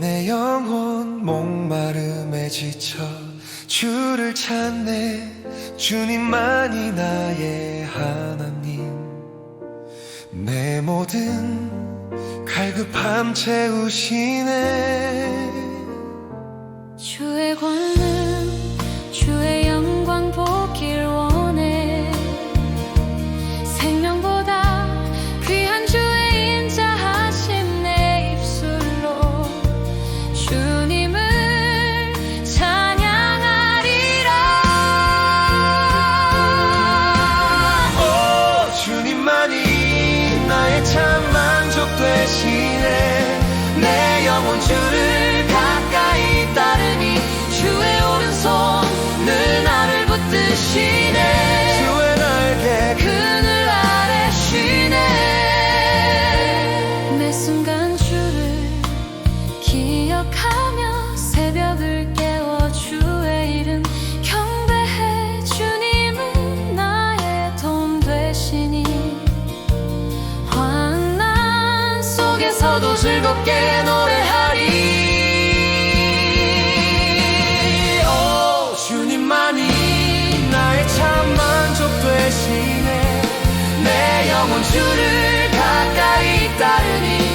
내 영혼 목마름에 지쳐 주를 찾네. 주님만이 나의 하나님. 내 모든 갈급함 채우시네. 주의 권 참 만족 되시네. 내 영혼 주를 속에서도 즐겁게 노래하리. 오 주님만이 나의 참 만족 되시네. 내 영혼 주를 가까이 따르니